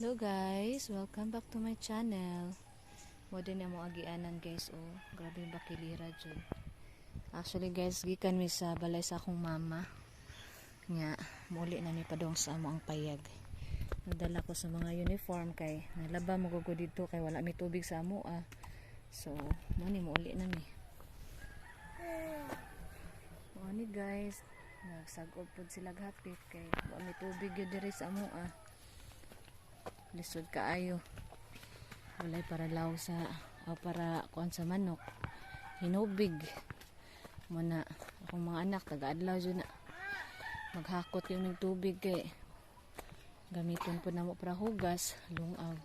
Hello guys, welcome back to my channel. Mo din mo agianan guys oh. Grabe yung bakilira jud. Actually guys, gikan mi sa balay sa akong mama. Nga, muli na mi padong sa amo ang payag. Nagdala ko sa mga uniform kay nalaba mo gugo dito kay wala mi tubig sa amo ah. So, mo ni mo na mi. Mo guys, nagsagod pod sila hapit kay wala mi tubig gyud diri sa amo ah lisod kaayo. Walay para law sa o para kuan sa manok. Hinubig. Mo na akong mga anak taga-adlaw dyan na. Maghakot yung ng tubig kay gamiton po na mo para hugas lungag.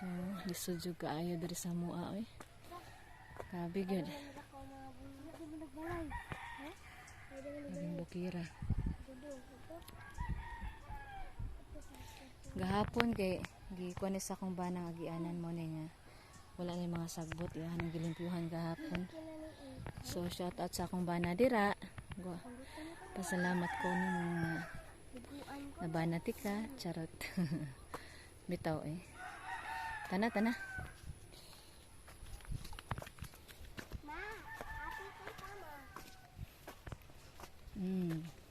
So lisod jud kaayo diri sa mua oy. Grabe gud Naging bukira. Gahapon kay gikuan sa akong banang agianan mo ni nga. Wala na mga sagbot yan ang gilimpyuhan gahapon. So shout out sa akong bana dira. Gwa. pasalamat ko ni mga nabana tika charot. Bitaw eh. Tana tana. Mm.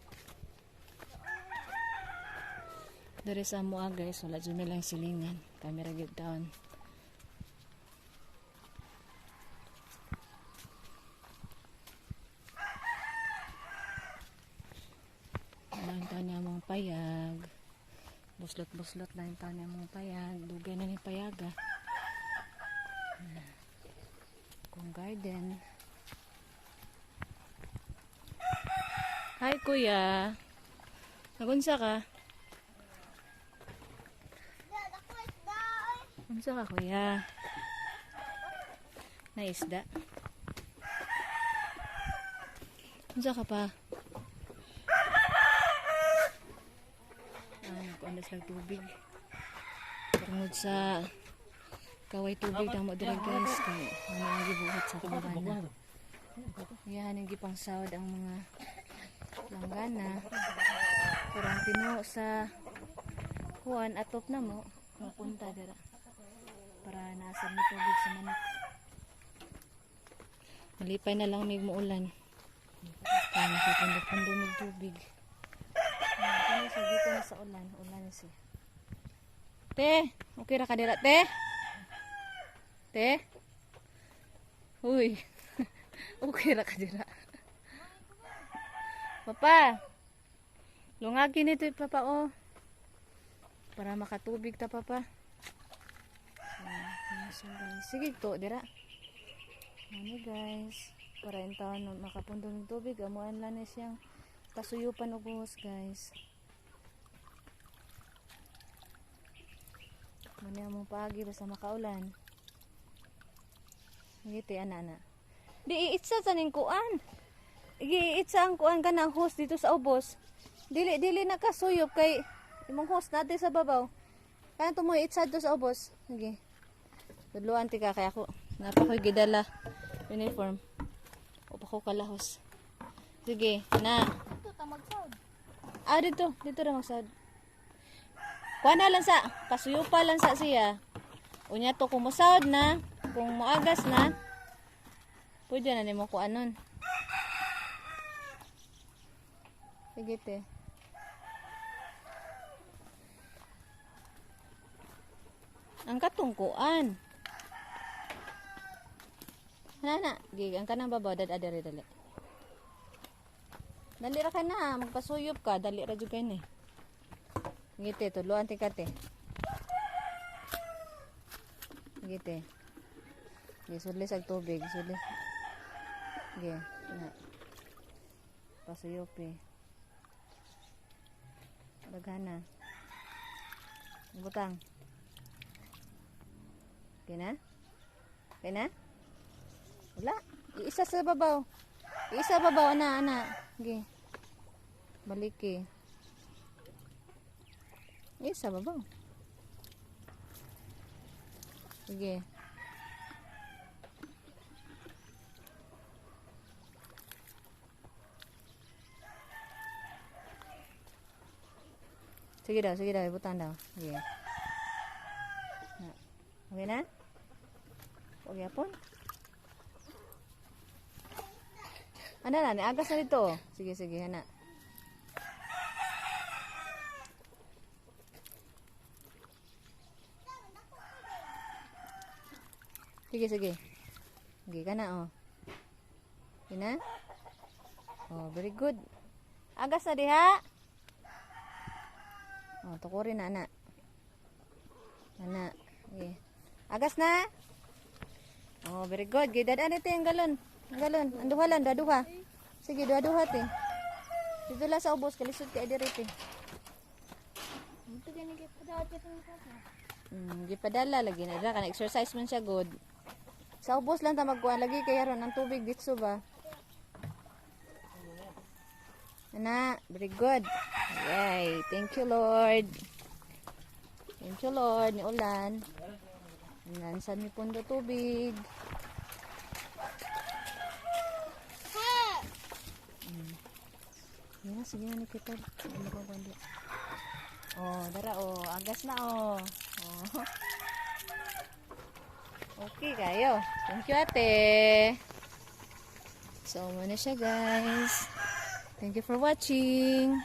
Dari sa mua guys, wala dyan nilang silingan. Camera get down. Ang taon niya mong payag. Buslot-buslot na yung taon niya mong payag. Dugay na ni payaga. Kung garden. Hi kuya. Nagunsa ka? Unsa ka kuya? Naisda. Unsa ka pa? Ah, nagkuandas lang tubig. Tungod sa kaway tubig na mo diri guys kay ano ang gibuhat sa kumbana. Yan ang gipang sawad ang mga langgana. Pero ang tinuo sa kuan atop na mo mapunta dira para nasa mo tubig sa manok. Malipay na lang may muulan. Kaya nakapundo-pundo ng tubig. Kani sa dito na sa ulan. Ulan si. Te, okay ra ka dira, te? Te? Uy. okay ra ka dira. Papa. Lungagi nito papa oh. Para makatubig ta papa. Sige to, dira. Ano guys, para in taon makapundo ng tubig, amuan lang na siyang kasuyupan buhos guys. Muna mong pagi basta makaulan. Ngiti ana ana. Di iitsa sa ning kuan. Iitsa ang kuan ka ng host dito sa ubos. Dili dili nakasuyop kay imong host natin sa babaw. Kaya tumoy itsa do sa ubos. Sige. Tudluan ti ka kaya ako. Napa ko'y gidala uniform. O pa ko kalahos. Sige, na. Ito, tamagsod. Ah, dito. Dito na magsad. Kuha na lang sa. Kasuyupa lang sa siya. Unya to kung musawad na. Kung muagas na. Pwede na ni mo kuha nun. Sige te. Ang katungkuan. Hana na. Gig, ang kanang babaw. Dad, adari, dali. Dali ra ka na. Magpasuyop ka. Dali ra jud kay ni. Ngiti, tuluan ti kate. Ngiti. Gi sudli sa tubig, sudli. Gi, na. Pasuyop eh. Dagana. Butang. Okay na? Okay? Wala. Iisa sa babaw. Iisa babaw, ana, ana. Okay. Balik eh. Isa babaw. Sige. Sige daw, sige daw, ibutan daw. Sige. Na. Okay na? Okay po. Ano na, niagas na dito. Sige, sige, hana. Sige, sige. Sige ka na, oh. Na. Oh, very good. Agas na diha. Oh, tukurin na, anak. Anak. Sige. Agas na. Oh, very good. Gidadaan ito yung galon. Galon. Ang duha lang, duha. Sige, duha-duha, te. Dito lang sa ubos, kalisod ka edirite. Ito ganyan kayo padawat ka ng kaka. Hmm, di padala lagi na kan exercise man siya good. Sa ubos lang ta magkuha lagi kaya ron ang tubig dito ba. Ana, very good. Yay, thank you Lord. Thank you Lord ni ulan. Nansan mi pundo tubig. Na, sige na ni kita. Ano ko ba Oh, dara oh, agas na oh. Oh. Okay kayo. Thank you ate. So, muna siya guys. Thank you for watching.